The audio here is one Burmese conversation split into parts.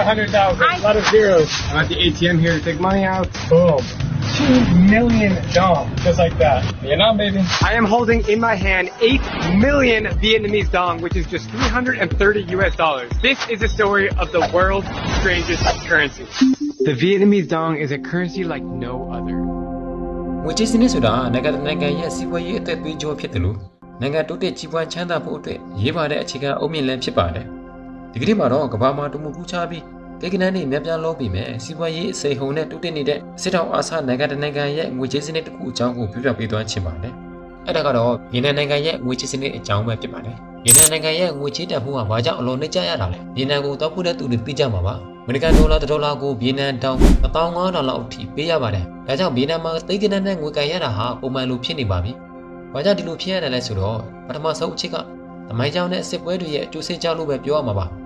100,000. A lot of zeros. I'm at the ATM here to take money out. Boom. Two million dong. Just like that. Vietnam, baby. I am holding in my hand 8 million Vietnamese dong, which is just 330 US dollars. This is the story of the world's strangest currency. The Vietnamese dong is a currency like no other. ငွေကြေးစနစ်ဆိုတာနိုင်ငံတစ်နိုင်ငံရဲ့စီးပွားရေးအသက်သွေးကြောဖြစ်တယ်လို့နိုင်ငံတိုးတက်ကြီးပွားချမ်းသာဖို့အတွက်ရေးပါတဲ့အခြေခံအုတ်မြင့်လည်းဖြစ်ပါတယ်။ ဒီကနေ့မှာတော့ကမ္ဘာမှာတမှုပူချပြီးကိကနန်းနေများပြားလို့ပြီးမဲ့စီးပွားရေးအစိမ်ဟုန်နဲ့တိုးတက်နေတဲ့စစ်တောင်အာရှနိုင်ငံတစ်နိုင်ငံရဲ့ငွေကြေးစနစ်တစ်ခုအကြောင်းကိုပြပြပေးသွားချင်ပါတယ်။အဲ့ဒါကတော့ဗီယက်နမ်နိုင်ငံရဲ့ငွေကြေးစနစ်အကြောင်းပဲဖြစ်ပါတယ်။ဗီယက်နမ်နိုင်ငံရဲ့ငွေကြေးတန်ဖိုးကဘာကြောင့်အလွန်နှိမ့်ကျရတာလဲ။ဗီယက်နမ်ကိုတောက်ဖို့တဲ့သူတွေသိကြမှာပါ။အမေရိကန်ဒေါ်လာတစ်ဒေါ်လာကိုဗီယက်နမ်တောင်1500ဒေါ်လာအထိပေးရပါတယ်။ဒါကြောင့်ဗီယက်နမ်မှာသိက္ခာနဲ့ငွေကန်ရတာဟာပုံမှန်လိုဖြစ်နေပါပြီ။ဘာကြောင့်ဒီလိုဖြစ်ရတယ်လဲဆိုတော့ပထမဆုံးအချက်ကသမိုင်းကြောင်းနဲ့စစ်ပွဲတွေရဲ့အကျိုးဆက်ကြောင့်လို့ပဲပြောရမှာပါ။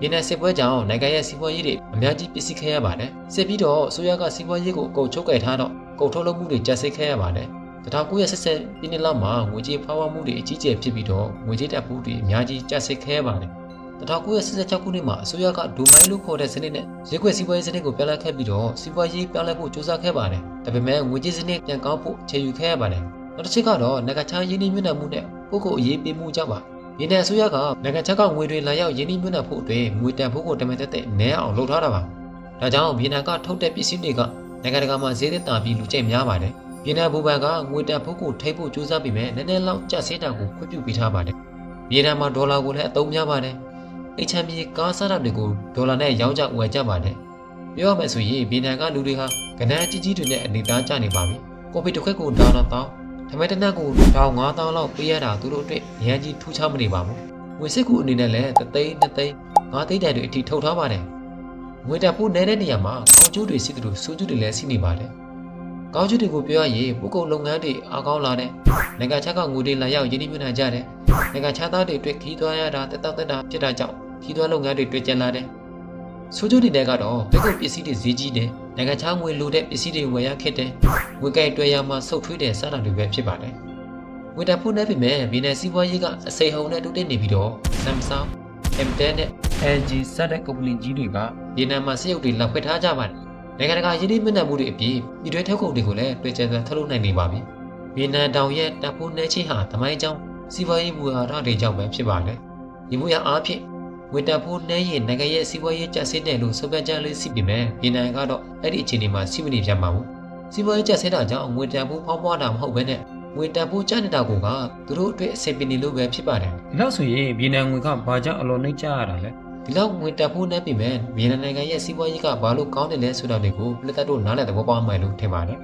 ဗီယက်နမ်စစ်ပွဲကြောင့်နိုင်ငံရဲ့စီးပွားရေးတွေအများကြီးပျက်စီးခဲ့ရပါတယ်။စစ်ပြီးတော့အစိုးရကစီးပွားရေးကိုအကုန်ချုပ်ကိုင်ထားတော့ကုန်ထုတ်လုပ်မှုတွေကျဆင်းခဲ့ရပါတယ်။1960ပြည့်နှစ်လောက်မှာငွေကြေးဖောက်ဝမှုတွေအကြီးကျယ်ဖြစ်ပြီးတော့ငွေကြေးတပ်ဖို့တွေအများကြီးကျဆင်းခဲ့ရပါတယ်။1986ခုနှစ်မှာအစိုးရကဒိုမိုင်းလို့ခေါ်တဲ့စနစ်နဲ့ဈေးကွက်စီးပွားရေးစနစ်ကိုပြောင်းလဲခဲ့ပြီးတော့စီးပွားရေးပြောင်းလဲဖို့ကြိုးစားခဲ့ပါတယ်။ဒါပေမဲ့ငွေကြေးစနစ်ပြန်ကောင်းဖို့ခြေယူခဲ့ရပါတယ်။နောက်တစ်ချက်ကတော့နိုင်ငံခြားရင်းနှီးမြှုပ်နှံမှုနဲ့ပုဂ္ဂိုလ်အရေးပေးမှုကြောင့်ပါ။ ။မြန်တန်အစိုးရကနိုင်ငံခြားကငွေတွေလာရောက်ရင်းနှီးမြှုပ်နှံဖို့အတွက်ငွေတန်ဖိုးကိုတမန်တက်တဲ့နဲအောင်လုပ်ထားတာပါ။ဒါကြောင့်မြန်တန်ကထုတ်တဲ့ပစ္စည်းတွေကနိုင်ငံတကာမှာဈေးသက်သာပြီးလူကြိုက်များပါတယ်။မြန်တန်ဘူပန်ကငွေတန်ဖိုးကိုထိဖို့ကြိုးစားပေမဲ့နည်းနည်းလောက်ကျဆင်းတာကိုခွင့်ပြုပေးထားပါတယ်။မြန်တန်မှာဒေါ်လာကိုလည်းအသုံးများပါတယ်။ HMB ကားစားတာတွေကိုဒေါ်လာနဲ့ရောင်းကြဝယ်ကြပါတယ်။ပြောရမယ်ဆိုရင်မြန်တန်ကလူတွေဟာကဏ္ဍကြီးကြီးတွေနဲ့အနေသားကျနေပါပြီ။ကော်ဖီတစ်ခွက်ကိုဒေါ်လာ1000 ဒါပေမဲ့တနက်ကိုတောင်း9000လောက်ပေးရတာသူတို့အတွက်ရန်ကြီးထူးခြားမနေပါဘူးငွေစစ်ကူအနေနဲ့လည်းတသိန်းတသိန်း9သိန်းတိုင်တွေအထိထုတ်ထားပါတယ်ငွေတက်ဖို့နဲတဲ့နေရာမှာကောင်းကျိုးတွေရှိသလိုဆိုးကျိုးတွေလည်းရှိနေပါတယ်ကောင်းကျိုးတွေကိုပြောရရင်ပုဂ္ဂိုလ်လုပ်ငန်းတွေအားကောင်းလာတဲ့နိုင်ငံခြားကငွေတွေလာရောက်ရင်းနှီးမြှုပ်နှံကြတဲ့နိုင်ငံခြားသားတွေအတွက်ခီးသွွားရတာတက်တောက်တက်တာဖြစ်တာကြောင့်ခီးသွွားလုပ်ငန်းတွေတွေ့ကျင်လာတဲ့ဆိုးကျိုးတွေကတော့ဘက်ကုတ်ပစ္စည်းတွေဈေးကြီးတယ် နိုင်ငံခြားငွေလိုတဲ့ပစ္စည်းတွေဝယ်ရခက်တယ်။ငွေကြိုက်တွေ့ရမှဆုတ်ထွေးတယ်စတာတွေပဲဖြစ်ပါတယ်။ငွေတက်ဖို့နဲ့ပြင်မဲ့ဗီနယ်စီးပွားရေးကအစိမ်ဟုန်နဲ့တိုးတက်နေပြီးတော့ Samsung, MTN နဲ့ LG စတဲ့ကုမ္ပဏီကြီးတွေကဗီနမ်မှာစက်ရုပ်တွေလောက်ဖွက်ထားကြပါတယ်။နိုင်ငံတကာရင်းနှီးမြှုပ်နှံမှုတွေအပြင်ပြည်တွင်းထုတ်ကုန်တွေကိုလည်းတွေ့ကျင်စွာထုတ်လုပ်နိုင်နေပါပြီ။ဗီနမ်တောင်ရဲ့တပ်ဖို့နှဲချင်းဟာသမိုင်းကြောင်းစီးပွားရေးမူဝါဒတွေကြောင့်ပဲဖြစ်ပါတယ်။ဒီမူရအားဖြင့် ငွေတက်ဖို့နှဲရင်နိုင်ငံရဲ့စီးပွားရေးကျဆင်းတယ်လို့ဆိုပြကြလေးရှိပေမဲ့ပြည်နယ်ကတော့အဲ့ဒီအခြေအနေမှာရှိမနေပြန်ပါဘူးစီးပွားရေးကျဆင်းတာကြောင့်ငွေတက်ဖို့ဖောက်ပွားတာမဟုတ်ဘဲနဲ့ငွေတက်ဖို့ကျနေတာကိုကသူတို့အတွက်အဆင်ပြေနေလို့ပဲဖြစ်ပါတယ်ဒီလောက်ဆိုရင်ဗီယက်နမ်ငွေကဘာကြောင့်အလွန်နှိမ့်ကျရတာလဲဒီလောက်ငွေတက်ဖို့နှဲပေမဲ့ပြည်နယ်နိုင်ငံရဲ့စီးပွားရေးကဘာလို့ကောင်းတယ်လဲဆိုတာတွေကိုပြည်သက်တို့နားလည်သဘောပေါက်မယ်လို့ထင်ပါတယ်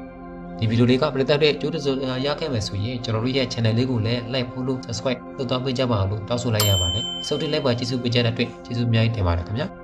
ဒီဗီဒီယိုလေးကပြည်သက်တဲ့ကျိုးတစိုးရခဲ့မယ်ဆိုရင်ကျွန်တော်တို့ရဲ့ channel လေးကိုလည်း like follow subscribe လုပ်သွားပေးကြပါအောင်လို့တောင်းဆိုလိုက်ရပါတယ်စုပ်တိလိုက်ပါကျေးဇူးပေးကြတဲ့အတွက်ကျေးဇူးအများကြီးတင်ပါတယ်ခင်ဗျာ